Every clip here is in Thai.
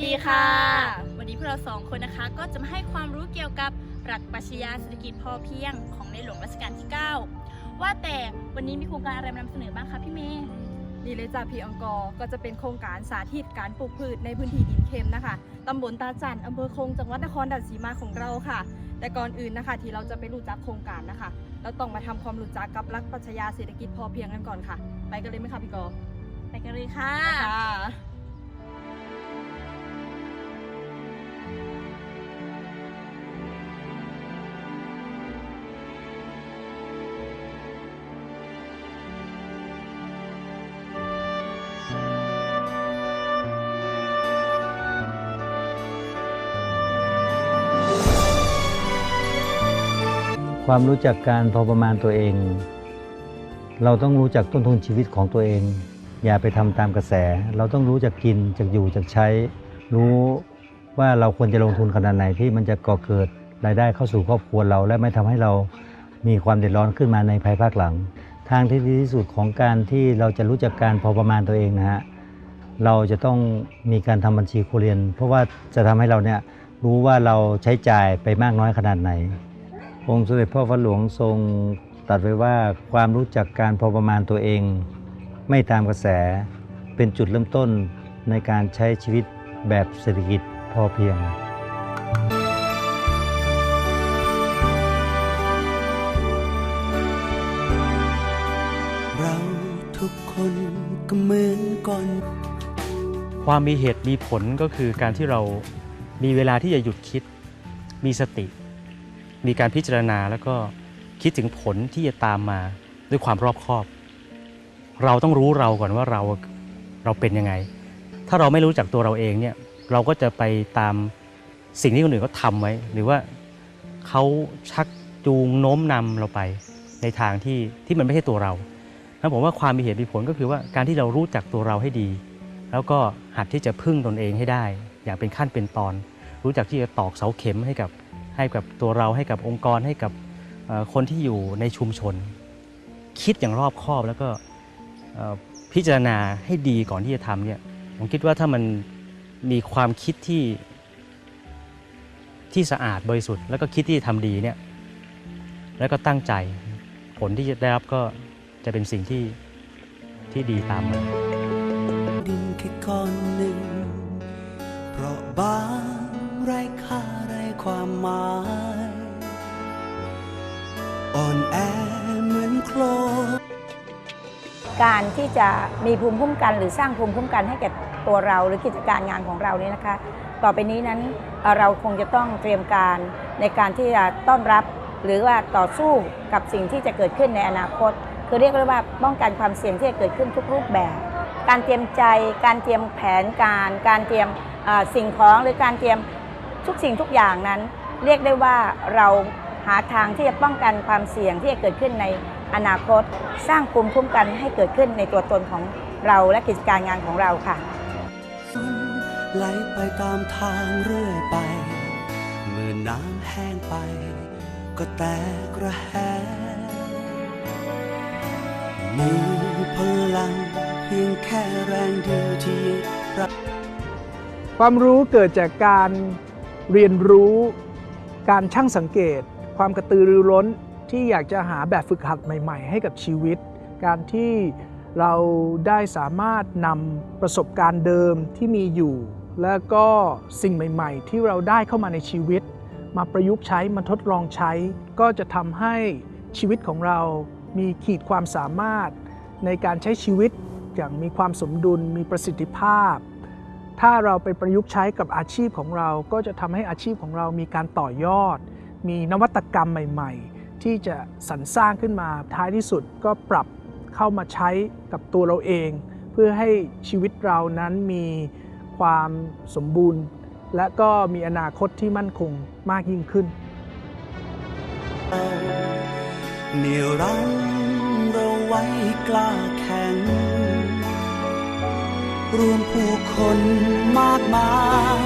วัสดีค่ะ วันนี้พวกเราสองคนนะคะ ก็จะมาให้ความรู้เกี่ยวกับหลักปรัชญาเศรษฐกิจพอเพียงของในหลวงรัชกาลที่ 9 ว่าแต่วันนี้มีโครงการอะไรมานำเสนอบ้างคะพี่เมย์นี่เลยจ้าพี่อังกอร์ก็จะเป็นโครงการสาธิตการปลูกพืชในพื้นที่ดินเค็มนะคะตำบลตาจันอำเภอคงจังหวัดนครราชสีมาของเราค่ะ แต่ก่อนอื่นนะคะ ที่เราจะไปรู้จักโครงการนะคะ เราต้องมาทำความรู้จักกับหลักปรัชญาเศรษฐกิจพอเพียงกันก่อนค่ะ ไปกันเลยไหมคะพี่กอร์ไปกันเลยค่ะ ความรู้จักการพอประมาณตัวเอง เราต้องรู้จักต้นทุนชีวิตของตัวเอง อย่าไปทำตามกระแส เราต้องรู้จักกินจักอยู่จักใช้ รู้ ว่าเราควรจะลงทุนขนาดไหนที่มันจะก่อเกิดรายได้เข้าสู่ครอบครัวเรา และไม่ทำให้เรามีความเดือดร้อนขึ้นมาในภายภาคหลัง ทางที่ดีที่สุดของการที่เราจะรู้จักการพอประมาณตัวเองนะฮะเราจะต้องมีการทำบัญชีครัวเรือน เพราะว่าจะทำให้เราเนี่ยรู้ว่าเราใช้จ่ายไปมากน้อยขนาดไหน องค์สมเด็จพ่อพระหลวงทรงตรัสไว้ว่าความรู้จักการพอประมาณตัวเอง ไม่ตามกระแสเป็นจุดเริ่มต้นในการใช้ชีวิตแบบเศรษฐกิจ พอเพียง เราทุกคนก็เหมือนก่อนความมีเหตุมีผลก็คือการที่เรามีเวลาที่จะหยุดคิด มีสติ มีการพิจารณาแล้วก็คิดถึงผลที่จะตามมาด้วยความรอบคอบ เราต้องรู้เราก่อนว่าเราเราเป็นยังไง ถ้าเราไม่รู้จักตัวเราเองเนี่ย เราก็จะไปตามสิ่งที่คนอื่นเขาทำไว้ หรือว่าเขาชักจูงโน้มนำเราไปในทางที่ที่มันไม่ใช่ตัวเรานั้นผมว่าความมีเหตุมีผลก็คือว่าการที่เรารู้จักตัวเราให้ดี แล้วก็หัดที่จะพึ่งตนเองให้ได้ อย่างเป็นขั้นเป็นตอน รู้จักที่จะตอกเสาเข็มให้กับให้กับตัวเราให้กับองค์กรให้กับคนที่อยู่ในชุมชน คิดอย่างรอบคอบแล้วก็พิจารณาให้ดีก่อนที่จะทำเนี่ยผมคิดว่าถ้ามัน มีความคิดที่ที่สะอาดบริสุทธิ์แล้วก็คิดที่จะทำดีเนี่ยแล้วก็ตั้งใจผลที่จะได้รับก็จะเป็นสิ่งที่ที่ดีตามมาดินแค่ก้อนหนึ่ง เพราะบางไร้ค่าไร้ความหมาย อ่อนแอเหมือนโคลนการที่จะมีภูมิคุ้มกันหรือสร้างภูมิคุ้มกันให้แก่ ตัวเราหรือกิจการงานของเราเนี่ยนะคะ ต่อไปนี้นั้นเราคงจะต้องเตรียมการในการที่จะต้อนรับ หรือว่าต่อสู้กับสิ่งที่จะเกิดขึ้นในอนาคต คือเรียกได้ว่าป้องกันความเสี่ยงที่จะเกิดขึ้นทุกรูปแบบ การเตรียมใจ การเตรียมแผนการ การเตรียมสิ่งของหรือการเตรียมทุกสิ่งทุกอย่างนั้น เรียกได้ว่าเราหาทางที่จะป้องกันความเสี่ยงที่จะเกิดขึ้นในอนาคต สร้างภูมิคุ้มกันให้เกิดขึ้นในตัวตนของเราและกิจการงานของเราค่ะ ไหลไปตามทางเรื่อยไป เมื่อน้ำแห้งไป ก็แตกระแหงมีพลังเพียงแค่แรงเดียวที่รับความรู้เกิดจากการเรียนรู้การช่างสังเกต ความกระตือรือร้นที่อยากจะหาแบบฝึกหัดใหม่ ๆ ให้กับชีวิต การที่เราได้สามารถนำประสบการณ์เดิมที่มีอยู่ แล้วก็สิ่งใหม่ๆ ที่เราได้เข้ามาในชีวิต มาประยุกต์ใช้มาทดลองใช้ ก็จะทำให้ชีวิตของเรามีขีดความสามารถในการใช้ชีวิตอย่างมีความสมดุลมีประสิทธิภาพ ถ้าเราไปประยุกต์ใช้กับอาชีพของเรา ก็จะทำให้อาชีพของเรามีการต่อยอด มีนวัตกรรมใหม่ ๆ ที่จะสรรสร้างขึ้นมาท้ายที่สุดก็ปรับเข้ามาใช้กับตัวเราเอง เพื่อให้ชีวิตเรานั้นมี ความสมบูรณ์ และก็มีอนาคตที่มั่นคงมากยิ่งขึ้นเหนี่ยวรั้งเราไว้กล้าแข่งรวมผู้คนมากมาย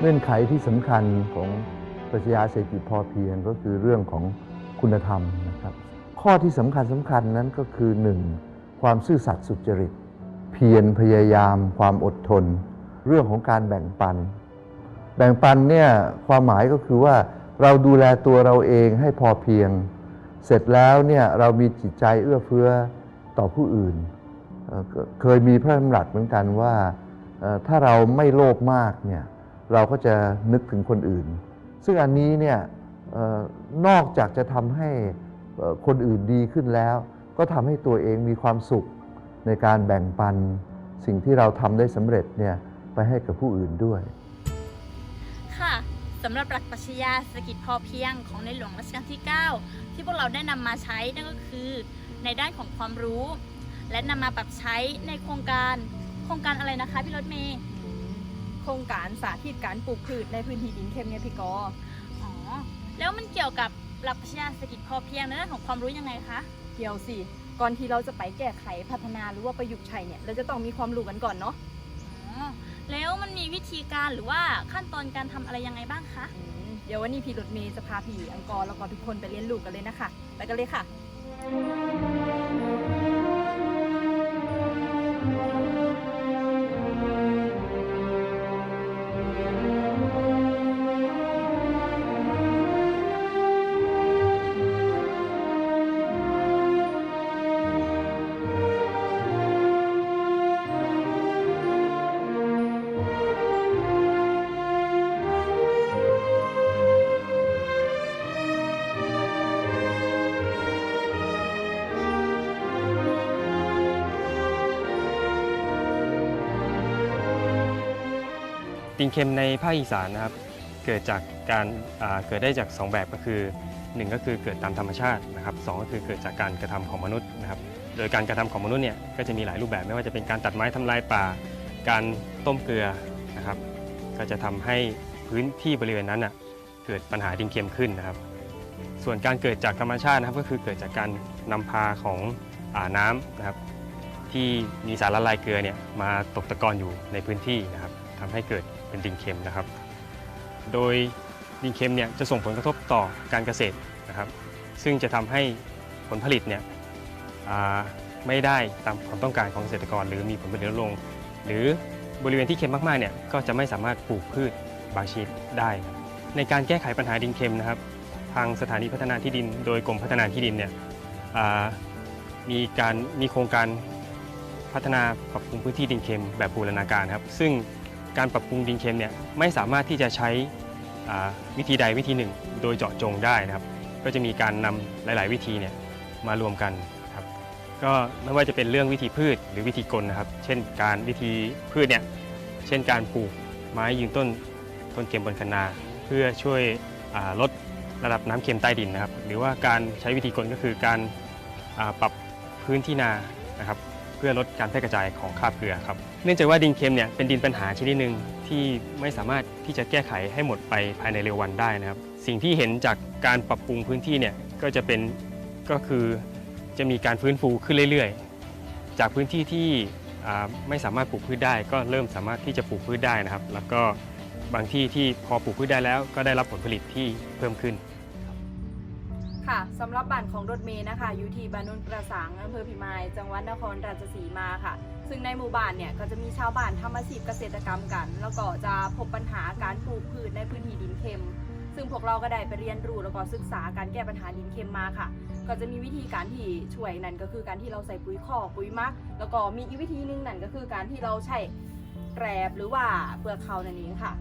เงื่อนไขที่สำคัญของปรัชญาเศรษฐกิจพอเพียงก็คือเรื่องของคุณธรรมนะครับ ข้อที่สำคัญสำคัญนั้นก็คือ 1. ความซื่อสัตย์สุจริตเพียรพยายามความอดทน เรื่องของการแบ่งปัน แบ่งปันเนี่ยความหมายก็คือว่าเราดูแลตัวเราเองให้พอเพียง เสร็จแล้วเนี่ยเรามีจิตใจเอื้อเฟื้อต่อผู้อื่นเเคยมีพระดำรัสเหมือนกันว่าถ้าเราไม่โลภมากเนี่ยเราก็จะนึกถึงคนอื่น ซึ่งอันนี้เนี่ยออนอกจากจะทำให้คนอื่นดีขึ้นแล้ว ก็ทำให้ตัวเองมีความสุข ในการแบ่งปันสิ่งที่เราทำได้สำเร็จเนี่ยไปให้กับผู้อื่นด้วย ค่ะสำหรับหลักปรัชญาเศรษฐกิจพอเพียงของในหลวงรัชกาลที่ 9 ที่พวกเราได้นำมาใช้นั่นก็คือในด้านของความรู้ และนำมาปรับใช้ในโครงการโครงการอะไรนะคะพี่รถเมย์โครงการสาธิตการปลูกพืชในพื้นที่ดินเค็มเนี่ยพี่กออ๋อแล้วมันเกี่ยวกับหลักปรัชญาเศรษฐกิจพอเพียงในด้านของความรู้ยังไงคะ เกี่ยวสิ ก่อนที่เราจะไปแก้ไขพัฒนาหรือว่าประยุกต์ใช้เนี่ยเราจะต้องมีความรู้กันก่อนเนาะอ๋อแล้วมันมีวิธีการหรือว่าขั้นตอนการทำอะไรยังไงบ้างคะ อืมเดี๋ยววันนี้พี่รถเมย์จะพาพี่อังกอร์แล้วก็ทุกคนไปเรียนรู้กันเลยนะคะไปกันเลยค่ะ ดินเค็มในภาคอีสานนะครับ เกิดจากการเกิดได้จาก 2 แบบก็คือ 1 ก็คือเกิดตามธรรมชาตินะครับสก็คือเกิดจากการกระทำของมนุษย์นะครับโดยการกระทำของมนุษย์เนี่ยก็จะมีหลายรูปแบบไม่ว่าจะเป็นการตัดไม้ทำลายป่า การต้มเกลือนะครับ ก็จะทำให้พื้นที่บริเวณนั้นน่ะเกิดปัญหาดินเค็มขึ้นนะครับ ส่วนการเกิดจากธรรมชาตินะครับก็คือเกิดจากการนำพาของอาน้ำนะครับที่มีสารละลายเกลือเนี่ยมาตกตะกอนอยู่ในพื้นที่นะครับทำให้เกิด เป็นดินเค็มนะครับ โดยดินเค็มเนี่ยจะส่งผลกระทบต่อการเกษตรนะครับ ซึ่งจะทำให้ผลผลิตเนี่ยไม่ได้ตามความต้องการของเกษตรกร หรือมีผลผลิตลดลง หรือบริเวณที่เค็มมากๆเนี่ยก็จะไม่สามารถปลูกพืชบางชนิดได้ครับในการแก้ไขปัญหาดินเค็มนะครับ ทางสถานีพัฒนาที่ดิน โดยกรมพัฒนาที่ดินเนี่ยมีการมีโครงการพัฒนาปรับปรุงพื้นที่ดินเค็มแบบบูรณาการครับ ซึ่ง การปรับปรุงดินเค็มเนี่ยไม่สามารถที่จะใช้วิธีใดวิธีหนึ่ง โดยเจาะจงได้นะครับ ก็จะมีการนำหลาย ๆ วิธีเนี่ยมารวมกันครับก็ไม่ว่าจะเป็นเรื่องวิธีพืชหรือวิธีกลนะครับ เช่น การวิธีพืชเนี่ยเช่นการปลูกไม้ยืนต้นต้นเค็มบนคะนา เพื่อช่วยลดระดับน้ำเค็มใต้ดินนะครับ หรือว่าการใช้วิธีกลก็คือการปรับพื้นที่นานะครับ เพื่อลดการแพร่กระจายของคราบเกลือครับเนื่องจากว่าดินเค็มเนี่ยเป็นดินปัญหาชนิดหนึ่งที่ไม่สามารถที่จะแก้ไขให้หมดไปภายในเร็ววันได้นะครับ สิ่งที่เห็นจากการปรับปรุงพื้นที่เนี่ยก็จะเป็นก็คือจะมีการฟื้นฟูขึ้นเรื่อยๆ จากพื้นที่ที่อ่าไม่สามารถปลูกพืชได้ ก็เริ่มสามารถที่จะปลูกพืชได้นะครับ แล้วก็บางที่ที่พอปลูกพืชได้แล้ว ก็ได้รับผลผลิตที่เพิ่มขึ้น ค่ะสำหรับบ้านของรถเมย์นะคะอยู่ที่บ้านนนกระสังอำเภอพิมาย จังหวัดนครราชสีมาค่ะ ซึ่งในหมู่บ้านเนี่ยก็จะมีชาวบ้านทำอาชีพเกษตรกรรมกัน แล้วก็จะพบปัญหาการปลูกพืชในพื้นที่ดินเค็ม ซึ่งพวกเราก็ได้ไปเรียนรู้แล้วก็ศึกษาการแก้ปัญหาดินเค็มมาค่ะ ก็จะมีวิธีการที่ช่วยนั่นก็คือการที่เราใส่ปุ๋ยคอกปุ๋ยมัก แล้วก็มีอีกวิธีหนึงนั่นก็คือการที่เราใช้แกรบหรือว่าเปลือกเขานั่นเองค่ะ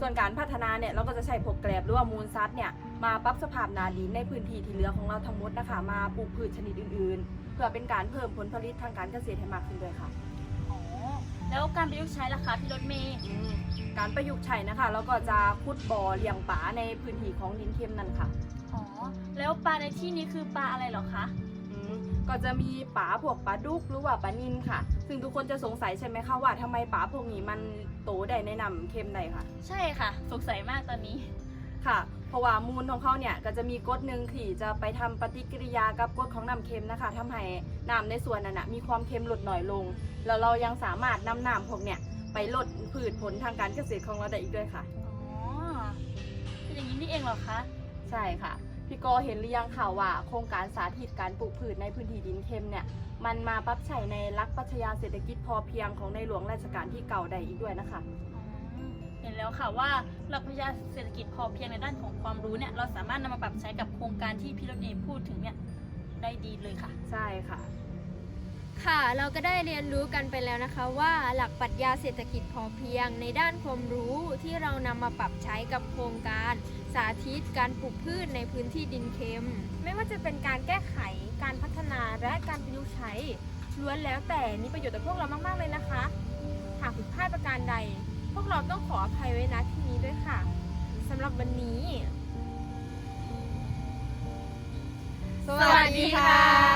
ส่วนการพัฒนาเนี่ยเราก็จะใช้พวกแกลบหรือว่ามูลซัดเนี่ยมาปรับสภาพนาดินในพื้นที่ที่เหลือของเราทั้งหมดนะคะมาปลูกพืชชนิดอื่นๆ เพื่อเป็นการเพิ่มผลผลิตทางการเกษตรให้มากขึ้นด้วยค่ะ อ๋อ แล้วการประยุกต์ใช้ล่ะคะพี่รถเมย์อืมการประยุกต์ใช้นะคะเราก็จะขุดบ่อเลี้ยงปลาในพื้นที่ของดินเค็มนั่นค่ะ อ๋อ แล้วปลาในที่นี้คือปลาอะไรเหรอคะ ก็จะมีปลาพวกปลาดุกหรือว่าปลานิลค่ะ ซึ่งทุกคนจะสงสัยใช่ไหมคะว่าทำไมปลาพวกนี้มันโตได้ในน้ำเค็มได้ค่ะ ใช่ค่ะ สงสัยมากตอนนี้ค่ะ เพราะว่ามูลของเขาเนี่ยก็จะมีกรดหนึ่งที่จะไปทำปฏิกิริยากับกรดของน้ำเค็มนะคะทำให้น้ำในส่วนนั้นนะมีความเค็มลดหน่อยลง แล้วเรายังสามารถนำน้ำพวกเนี่ยไปลดพืชผลทางการเกษตรของเราได้อีกด้วยค่ะ อ๋อเป็นอย่างนี้นี่เองเหรอคะ ใช่ค่ะ พี่กอเห็นหรือยังค่ะว่า โครงการสาธิตการปลูกพืชในพื้นที่ดินเค็มเนี่ยมันมาปรับใช้ในหลักปรัชญาเศรษฐกิจพอเพียงของในหลวงรัชกาลที่เก่าได้อีกด้วยนะคะเห็นแล้วค่ะว่าหลักปรัชญาเศรษฐกิจพอเพียงในด้านของความรู้เนี่ยเราสามารถนำมาปรับใช้กับโครงการที่พี่รถเมย์พูดถึงเนี่ยได้ดีเลยค่ะ ใช่ค่ะ ค่ะเราก็ได้เรียนรู้กันไปแล้วนะคะ ว่าหลักปรัชญาเศรษฐกิจพอเพียงในด้านความรู้ที่เรานำมาปรับใช้กับโครงการ สาธิตการปลูกพืชในพื้นที่ดินเค็ม ไม่ว่าจะเป็นการแก้ไข การพัฒนาและการประยุกต์ใช้ล้วนแล้วแต่มีประโยชน์ต่อพวกเรามากๆเลยนะคะ หากผิดพลาดประการใด พวกเราต้องขออภัยไว้นะที่นี้ด้วยค่ะสำหรับวันนี้ สวัสดีค่ะ